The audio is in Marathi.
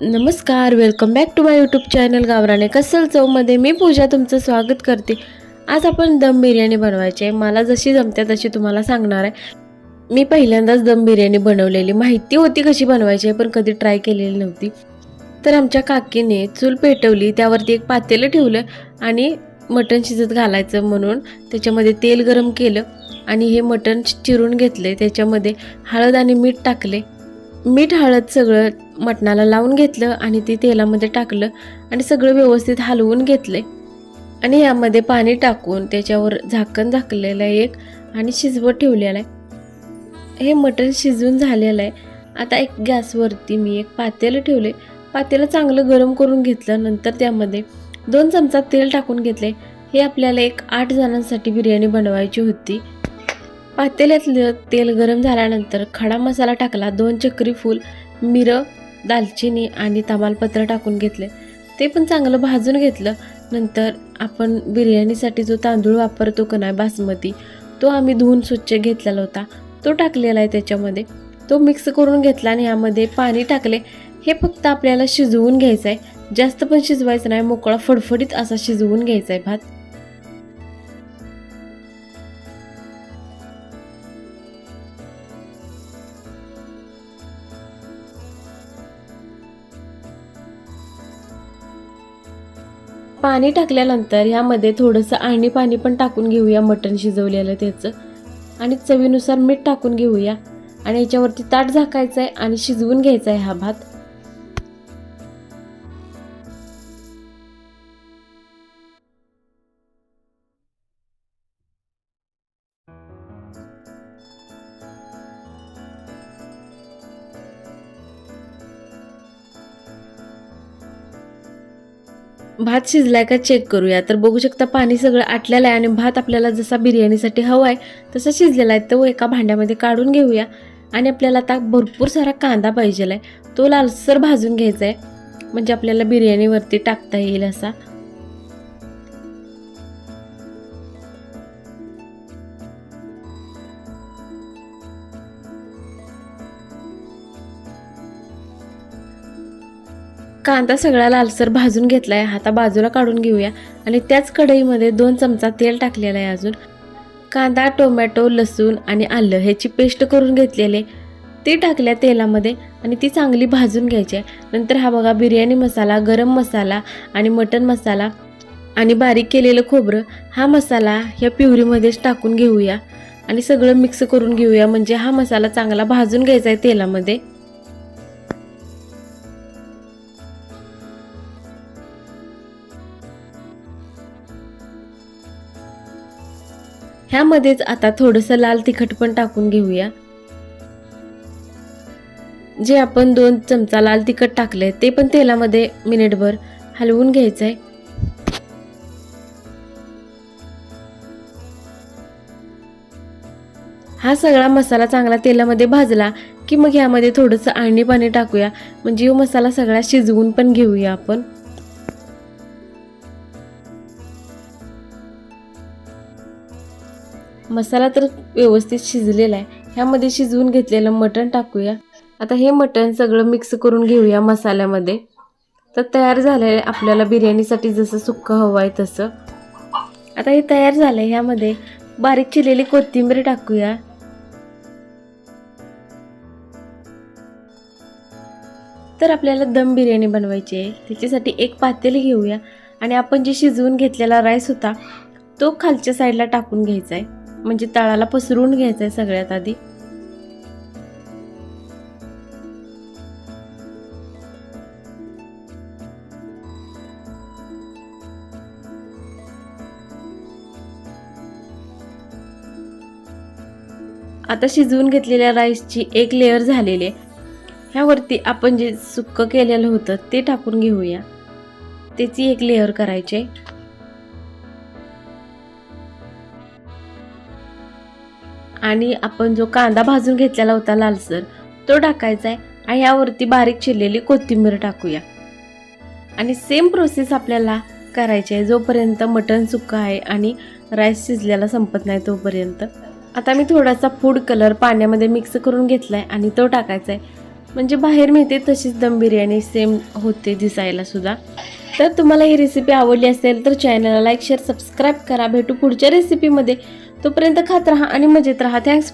नमस्कार welcome back to my YouTube channel गावराने कसल चवमध्ये मी पूजा तुमचं स्वागत करते. आज आपण दम बिर्याणी बनवायची आहे. मला जशी जमते तशी तुम्हाला सांगणार आहे. मी पहिल्यांदाच दम बिर्याणी बनवलेली. माहिती होती कशी बनवायची आहे पण कधी ट्राय केलेली नव्हती. तर आमच्या काकीने चूल पेटवली त्यावरती एक पातेलं ठेवलं आणि मटण शिजत घालायचं म्हणून त्याच्यामध्ये तेल गरम केलं आणि हे मटण चिरून घेतले त्याच्यामध्ये हळद आणि मीठ टाकले मीठ हळद सगळं मटणाला लावून घेतलं आणि ते तेलामध्ये टाकलं आणि सगळं व्यवस्थित हलवून घेतले आणि यामध्ये पाणी टाकून त्याच्यावर झाकण झाकलेलं आहे एक आणि शिजवत ठेवलेलं आहे. हे मटण शिजून झालेलं आहे. आता एक गॅसवरती मी एक पातेलं ठेवले पातेलं चांगलं गरम करून घेतलं नंतर त्यामध्ये दोन चमचा तेल टाकून घेतले हे आपल्याला एक आठ जणांसाठी बिर्याणी बनवायची होती. पातेल्यातलं तेल गरम झाल्यानंतर खडा मसाला टाकला दोन चक्री फूल मिरं दालचिनी आणि तमालपत्र टाकून घेतले. ते पण चांगलं भाजून घेतलं. नंतर आपण बिर्याणीसाठी जो तांदूळ वापरतो का नाही बासमती तो आम्ही धुवून स्वच्छ घेतलेला होता. तो टाकलेला आहे त्याच्यामध्ये. तो मिक्स करून घेतला आणि यामध्ये पाणी टाकले. हे फक्त आपल्याला शिजवून घ्यायचं आहे जास्त पण शिजवायचं नाही. मोकळा फडफडीत असा शिजवून घ्यायचा आहे भात. पाणी टाकल्यानंतर ह्यामध्ये थोडंसं आणि पाणी पण टाकून घेऊया मटण शिजवलेलं त्याचं. आणि चवीनुसार मीठ टाकून घेऊया. आणि याच्यावरती ताट झाकायचं आहे आणि शिजवून घ्यायचा आहे हा भात. भात शिजलाय का चेक करूया. तर बघू शकता पाणी सगळं आटलेलं आहे आणि भात आपल्याला जसा बिर्याणीसाठी हवा आहे तसा शिजलेला आहे. तो एका भांड्यामध्ये काढून घेऊया. आणि आपल्याला आता भरपूर सारा कांदा पाहिजे आहे तो लालसर भाजून घ्यायचा आहे म्हणजे आपल्याला बिर्याणीवरती टाकता येईल असा. कांदा सगळा लालसर भाजून घेतला आहे हाता बाजूला काढून घेऊया. आणि त्याच कढईमध्ये दोन चमचा तेल टाकलेला आहे अजून. कांदा टोमॅटो लसूण आणि आलं ह्याची पेस्ट करून घेतलेले. ते टाकल्या तेलामध्ये आणि ती चांगली भाजून घ्यायची आहे. नंतर हा बघा बिर्याणी मसाला गरम मसाला आणि मटन मसाला आणि बारीक केलेलं खोबरं हा मसाला ह्या प्युरीमध्येच टाकून घेऊया. आणि सगळं मिक्स करून घेऊया. म्हणजे हा मसाला चांगला भाजून घ्यायचा आहे तेलामध्ये. ह्यामध्येच आता थोडंसं लाल तिखट पण टाकून घेऊया. जे आपण दोन चमचा लाल तिखट टाकले ते पण तेलामध्ये मिनिटभर हलवून घ्यायचं आहे हा सगळा मसाला चांगला तेलामध्ये भाजला की मग यामध्ये थोडंसं आळणी पाणी टाकूया. म्हणजे हो मसाला सगळा शिजवून पण घेऊया आपण. मसाला तर व्यवस्थित शिजलेला आहे. ह्यामध्ये शिजवून घेतलेलं मटण टाकूया. आता हे मटण सगळं मिक्स करून घेऊया मसाल्यामध्ये. तर तयार झालं आहे आपल्याला बिर्याणीसाठी जसं सुक्कं हवं आहे तसं. आता हे तयार झालं आहे ह्यामध्ये बारीक चिरलेली कोथिंबीर टाकूया. तर आपल्याला दम बिर्याणी बनवायची आहे. त्याच्यासाठी एक पातेली घेऊया. आणि आपण जे शिजवून घेतलेला राईस होता तो खालच्या साईडला टाकून घ्यायचा आहे. म्हणजे तळाला पसरून घ्यायचं आहे सगळ्यात आधी. आता शिजवून घेतलेल्या राईसची एक लेअर झालेली आहे. ह्यावरती आपण जे सुक्क केलेलं होतं ते टाकून घेऊया. त्याची एक लेअर करायची आहे. आणि आपण जो कांदा भाजून घेतलेला होता लालसर तो टाकायचा आहे आणि यावरती बारीक चिरलेली कोथिंबीर टाकूया. आणि सेम प्रोसेस आपल्याला करायची आहे. जोपर्यंत मटण सुक्का आहे आणि राईस शिजलेला संपत नाही तोपर्यंत. आता मी थोडासा फूड कलर पाण्यामध्ये मिक्स करून घेतला आहे आणि तो टाकायचा आहे. म्हणजे बाहेर मिळते तशीच दम बिर्याणी सेम होते दिसायला सुद्धा. तर तुम्हाला ही रेसिपी आवडली असेल तर चॅनलला लाईक शेअर सबस्क्राईब करा. भेटू पुढच्या रेसिपीमध्ये तोपर्यंत खात राहा आणि मजेत राहा. थँक्स